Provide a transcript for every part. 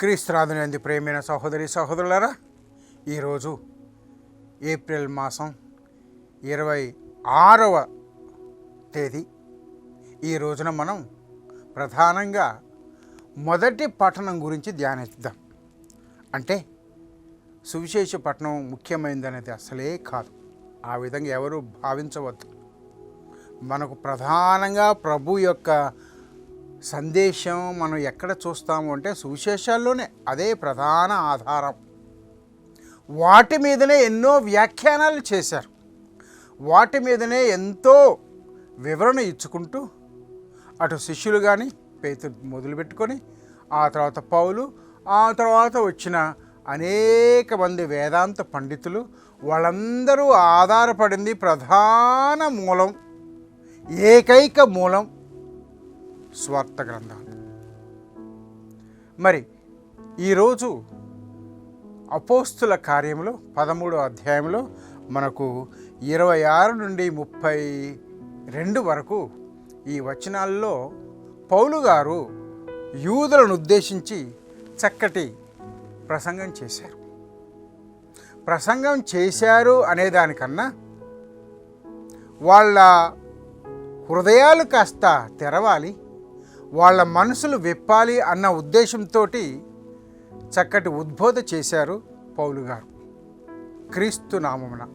క్రీస్తురాధునంది ప్రేమైన సహోదరి సహోదరులారా ఈరోజు ఏప్రిల్ మాసం ఇరవై ఆరవ తేదీ. ఈ రోజున మనం ప్రధానంగా మొదటి పట్టణం గురించి ధ్యానిద్దాం. అంటే సువిశేష పట్టణం ముఖ్యమైనదనేది అసలే కాదు. ఆ విధంగా ఎవరు భావించవద్దు. మనకు ప్రధానంగా ప్రభు యొక్క సందేశం మనం ఎక్కడ చూస్తాము అంటే సువిశేషాల్లోనే అదే ప్రధాన ఆధారం. వాటి మీదనే ఎన్నో వ్యాఖ్యానాలు చేశారు. వాటి మీదనే ఎంతో వివరణ ఇచ్చుకుంటూ అటు శిష్యులు కానీ పేతులు మొదలుపెట్టుకొని ఆ తర్వాత పౌలు ఆ తర్వాత వచ్చిన అనేక మంది వేదాంత పండితులు వాళ్ళందరూ ఆధారపడింది ప్రధాన మూలం ఏకైక మూలం స్వార్థ గ్రంథాలు. మరి ఈరోజు అపోస్తుల కార్యంలో పదమూడో అధ్యాయంలో మనకు ఇరవై ఆరు నుండి ముప్పై రెండు వరకు ఈ వచనాల్లో పౌలు గారు యూదులను ఉద్దేశించి చక్కటి ప్రసంగం చేశారు. ప్రసంగం చేశారు అనేదానికన్నా వాళ్ళ హృదయాలు కాస్త తెరవాలి వాళ్ళ మనసులు విప్పాలి అన్న ఉద్దేశంతో చక్కటి ఉద్బోధ చేశారు పౌలు గారు. క్రీస్తు నామమున.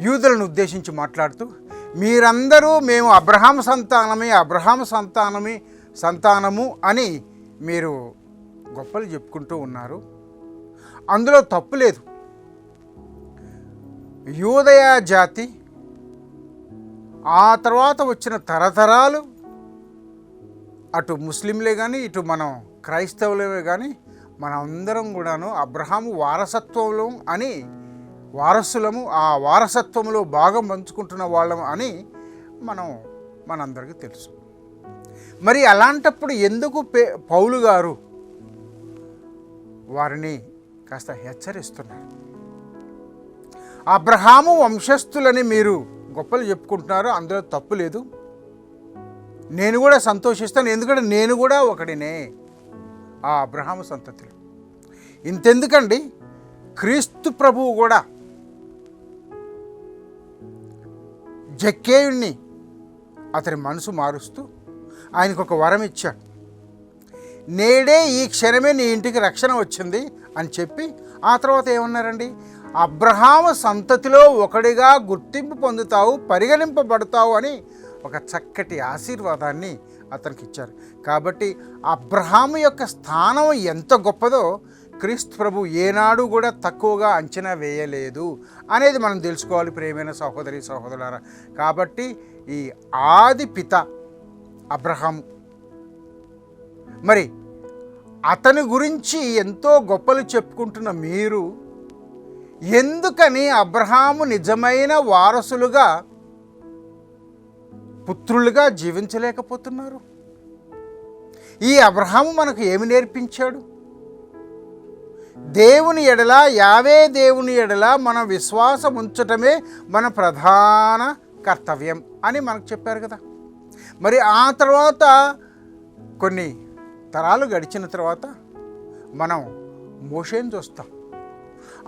యూదులను ఉద్దేశించి మాట్లాడుతూ మీరందరూ మేము అబ్రహాం సంతానమే అబ్రహాం సంతానమే సంతానము అని మీరు గొప్పలు చెప్పుకుంటూ ఉన్నారు. అందులో తప్పు లేదు. యూదయ జాతి ఆ తర్వాత వచ్చిన తరతరాలు అటు ముస్లింలే కానీ ఇటు మనం క్రైస్తవులమే కానీ మనందరం కూడాను అబ్రహాము వారసత్వంలో అని వారసులము ఆ వారసత్వంలో భాగం పంచుకుంటున్న వాళ్ళం అని మనం మనందరికీ తెలుసు. మరి అలాంటప్పుడు ఎందుకు పే పౌలు గారు వారిని కాస్త హెచ్చరిస్తున్నారు? అబ్రహాము వంశస్థులని మీరు గొప్పలు చెప్పుకుంటున్నారు అందులో తప్పు లేదు. నేను కూడా సంతోషిస్తాను ఎందుకంటే నేను కూడా ఒకడినే. ఆ అబ్రహాము సంతతిలో. ఇంతెందుకండి? క్రీస్తు ప్రభువు కూడా జక్కేయుణ్ణి అతని మనసు మారుస్తూ ఆయనకు ఒక వరం ఇచ్చాడు. నేడే ఈ క్షణమే నీ ఇంటికి రక్షణ వచ్చింది అని చెప్పి ఆ తర్వాత ఏమన్నారండి? అబ్రహాము సంతతిలో ఒకడిగా గుర్తింపు పొందుతావు పరిగణింపబడతావు అని ఒక చక్కటి ఆశీర్వాదాన్ని అతనికి ఇచ్చారు కాబట్టి అబ్రహాము యొక్క స్థానం ఎంత గొప్పదో క్రీస్తు ప్రభు ఏనాడు కూడా తక్కువగా అంచనా వేయలేదు అనేది మనం తెలుసుకోవాలి ప్రేమైన సహోదరి సహోదరులారా. కాబట్టి ఈ ఆది పిత అబ్రహాం మరి అతని గురించి ఎంతో గొప్పలు చెప్పుకుంటున్న మీరు ఎందుకని అబ్రహాము నిజమైన వారసులుగా పుత్రులుగా జీవించలేకపోతున్నారు? ఈ అబ్రహాము మనకు ఏమి నేర్పించాడు? దేవుని ఎడల యావే దేవుని ఎడల మన విశ్వాసం ఉంచటమే మన ప్రధాన కర్తవ్యం అని మనకు చెప్పారు కదా. మరి ఆ తర్వాత కొన్ని తరాలు గడిచిన తర్వాత మనం మోషేని చూస్తాం.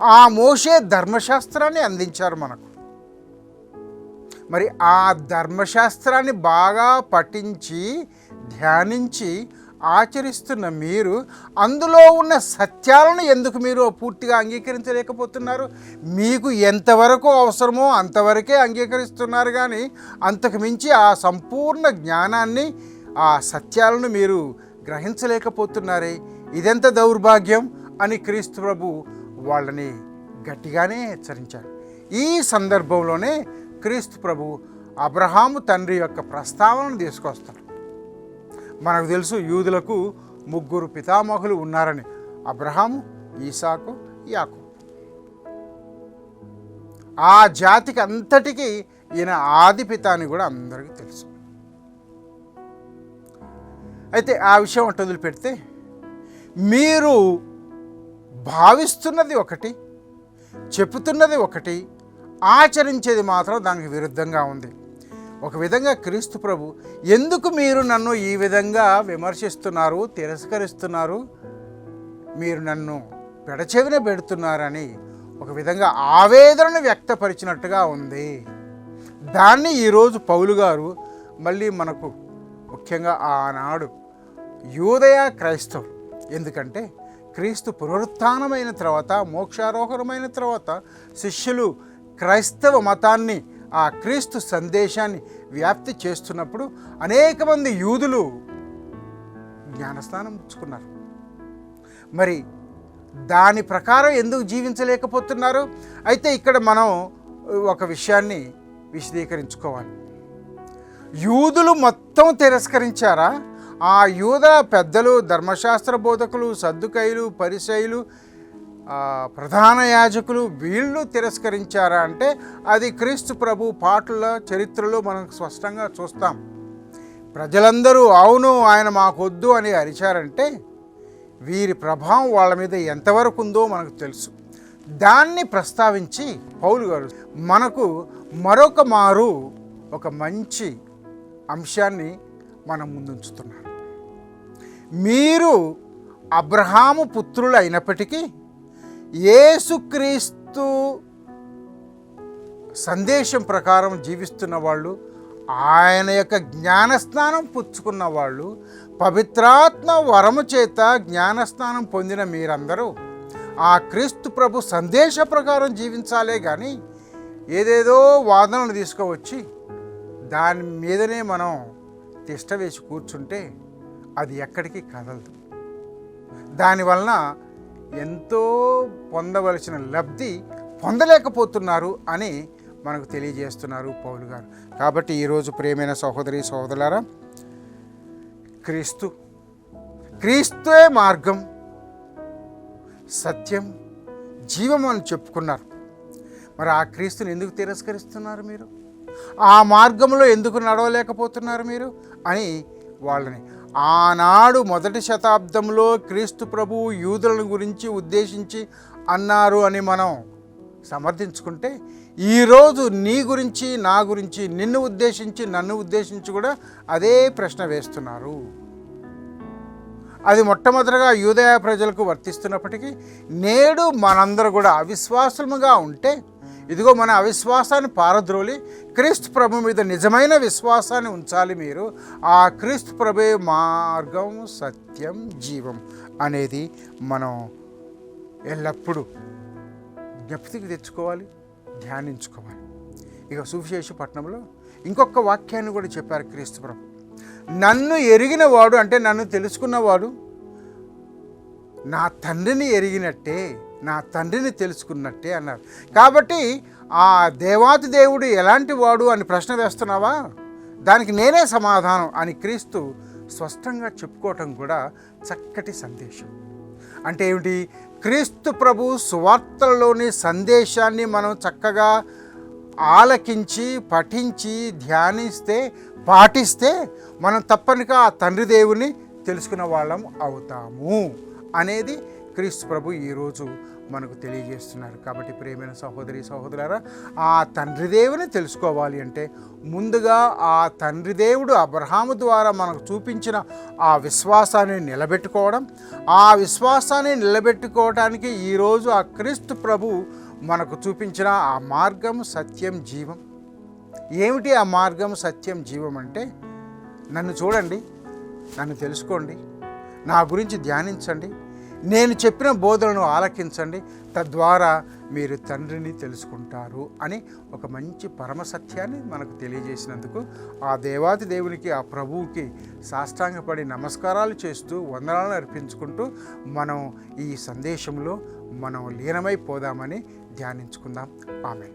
ఆ మోషే ధర్మశాస్త్రాన్ని అందించారు మనకు. మరి ఆ ధర్మశాస్త్రాన్ని బాగా పఠించి ధ్యానించి ఆచరిస్తున్న మీరు అందులో ఉన్న సత్యాలను ఎందుకు మీరు పూర్తిగా అంగీకరించలేకపోతున్నారు? మీకు ఎంతవరకు అవసరమో అంతవరకే అంగీకరిస్తున్నారు కానీ అంతకు మించి ఆ సంపూర్ణ జ్ఞానాన్ని ఆ సత్యాలను మీరు గ్రహించలేకపోతున్నారే? ఇదెంత దౌర్భాగ్యం అని క్రీస్తు ప్రభు వాళ్ళని గట్టిగానే హెచ్చరించారు. ఈ సందర్భంలోనే క్రీస్తు ప్రభు అబ్రహాము తండ్రి యొక్క ప్రస్తావనను తీసుకొస్తాడు. మనకు తెలుసు యూదులకు ముగ్గురు పితామహులు ఉన్నారని అబ్రహాము ఈసాకు యాకు ఆ జాతికి అంతటికీ ఈయన ఆది పిత అని కూడా అందరికీ తెలుసు. అయితే ఆ విషయం అటు వదిలిపెడితే మీరు భావిస్తున్నది ఒకటి చెప్తున్నది ఒకటి ఆచరించేది మాత్రం దానికి విరుద్ధంగా ఉంది. ఒక విధంగా క్రీస్తు ప్రభు ఎందుకు మీరు నన్ను ఈ విధంగా విమర్శిస్తున్నారు తిరస్కరిస్తున్నారు? మీరు నన్ను పెడచెవిన పెడుతున్నారని ఒక విధంగా ఆవేదనను వ్యక్తపరిచినట్టుగా ఉంది. దాన్ని ఈరోజు పౌలు గారు మళ్ళీ మనకు ముఖ్యంగా ఆనాడు యూదయ క్రైస్తవులు. ఎందుకంటే క్రీస్తు పునరుత్థానమైన తర్వాత మోక్షారోహణమైన తర్వాత శిష్యులు క్రైస్తవ మతాన్ని ఆ క్రీస్తు సందేశాన్ని వ్యాప్తి చేస్తున్నప్పుడు అనేక మంది యూదులు జ్ఞానస్నానం పుచ్చుకున్నారు. మరి దాని ప్రకారం ఎందుకు జీవించలేకపోతున్నారు? అయితే ఇక్కడ మనం ఒక విషయాన్ని విశదీకరించుకోవాలి. యూదులు మొత్తం తిరస్కరించారా? ఆ యూద పెద్దలు ధర్మశాస్త్ర బోధకులు సర్దుకైలు పరిసయులు ప్రధాన యాజకులు వీళ్ళు తిరస్కరించారా అంటే అది క్రీస్తు ప్రభు పాటల చరిత్రలో మనం స్పష్టంగా చూస్తాం. ప్రజలందరూ అవును ఆయన మాకొద్దు అని అరిచారంటే వీరి ప్రభావం వాళ్ళ మీద ఎంతవరకు ఉందో మనకు తెలుసు. దాన్ని ప్రస్తావించి పౌలు గారు మనకు మరొక మారు ఒక మంచి అంశాన్ని మనం ముందుంచుతున్నాం. మీరు అబ్రహాము పుత్రులు అయినప్పటికీ యేసుక్రీస్తు సందేశం ప్రకారం జీవిస్తున్న వాళ్ళు ఆయన యొక్క జ్ఞానస్నానం పుచ్చుకున్న వాళ్ళు పవిత్రాత్మ వరము చేత జ్ఞానస్నానం పొందిన మీరందరూ ఆ క్రీస్తు ప్రభు సందేశ ప్రకారం జీవించాలే కానీ ఏదేదో వాదనలు తీసుకువచ్చి దాని మీదనే మనం తిష్ట వేసి కూర్చుంటే అది ఎక్కడికి కదలదు. దానివలన ఎంతో పొందవలసిన లబ్ధి పొందలేకపోతున్నారు అని మనకు తెలియజేస్తున్నారు పౌలు గారు. కాబట్టి ఈరోజు ప్రేమైన సహోదరి సహోదరులారా క్రీస్తు క్రీస్తే మార్గం సత్యం జీవం అని చెప్పుకున్నారు. మరి ఆ క్రీస్తుని ఎందుకు తిరస్కరిస్తున్నారు మీరు? ఆ మార్గంలో ఎందుకు నడవలేకపోతున్నారు మీరు? అని వాళ్ళని ఆనాడు మొదటి శతాబ్దంలో క్రీస్తు ప్రభు యూదులను గురించి ఉద్దేశించి అన్నారు అని మనం సమర్థించుకుంటే ఈరోజు నీ గురించి నా గురించి నిన్ను ఉద్దేశించి నన్ను ఉద్దేశించి కూడా అదే ప్రశ్న వేస్తున్నారు. అది మొట్టమొదటిగా యూదయ ప్రజలకు వర్తిస్తున్నప్పటికీ నేడు మనందరూ కూడా అవిశ్వాసముగా ఉంటే ఇదిగో మన అవిశ్వాసాన్ని పారద్రోలి క్రీస్తు ప్రభు మీద నిజమైన విశ్వాసాన్ని ఉంచాలి మీరు. ఆ క్రీస్తు ప్రభే మార్గం సత్యం జీవం అనేది మనం ఎల్లప్పుడూ జ్ఞప్తికి తెచ్చుకోవాలి ధ్యానించుకోవాలి. ఇక సువిశేష పట్టణంలో ఇంకొక వాక్యాన్ని కూడా చెప్పారు క్రీస్తు ప్రభు. నన్ను ఎరిగిన వాడు అంటే నన్ను తెలుసుకున్నవాడు నా తండ్రిని ఎరిగినట్టే నా తండ్రిని తెలుసుకున్నట్టే అన్నారు. కాబట్టి ఆ దేవాతి దేవుడు ఎలాంటి వాడు అని ప్రశ్న వేస్తున్నావా? దానికి నేనే సమాధానం అని క్రీస్తు స్పష్టంగా చెప్పుకోవటం కూడా చక్కటి సందేశం. అంటే ఏమిటి? క్రీస్తు ప్రభు సువార్తలలోని సందేశాన్ని మనం చక్కగా ఆలకించి పఠించి ధ్యానిస్తే పాటిస్తే మనం తప్పనిగా ఆ తండ్రి దేవుని తెలుసుకున్న వాళ్ళం అవుతాము అనేది క్రీస్తు ప్రభు ఈరోజు మనకు తెలియజేస్తున్నారు. కాబట్టి ప్రేమైన సహోదరి సహోదరులారా ఆ తండ్రి దేవుని తెలుసుకోవాలి అంటే ముందుగా ఆ తండ్రి దేవుడు అబ్రహాము ద్వారా మనకు చూపించిన ఆ విశ్వాసాన్ని నిలబెట్టుకోవడం ఆ విశ్వాసాన్ని నిలబెట్టుకోవడానికి ఈరోజు ఆ క్రీస్తు ప్రభు మనకు చూపించిన ఆ మార్గం సత్యం జీవం. ఏమిటి ఆ మార్గం సత్యం జీవం అంటే? నన్ను చూడండి నన్ను తెలుసుకోండి నా గురించి ధ్యానించండి నేను చెప్పిన బోధనను ఆలకించండి తద్వారా మీరు తండ్రిని తెలుసుకుంటారు అని ఒక మంచి పరమ సత్యాన్ని మనకు తెలియజేసినందుకు ఆ దేవాది దేవునికి ఆ ప్రభువుకి సాష్టాంగపడి నమస్కారాలు చేస్తూ వందనాలను అర్పించుకుంటూ మనం ఈ సందేశంలో మనం లీనమైపోదామని ధ్యానించుకుందాం. ఆమె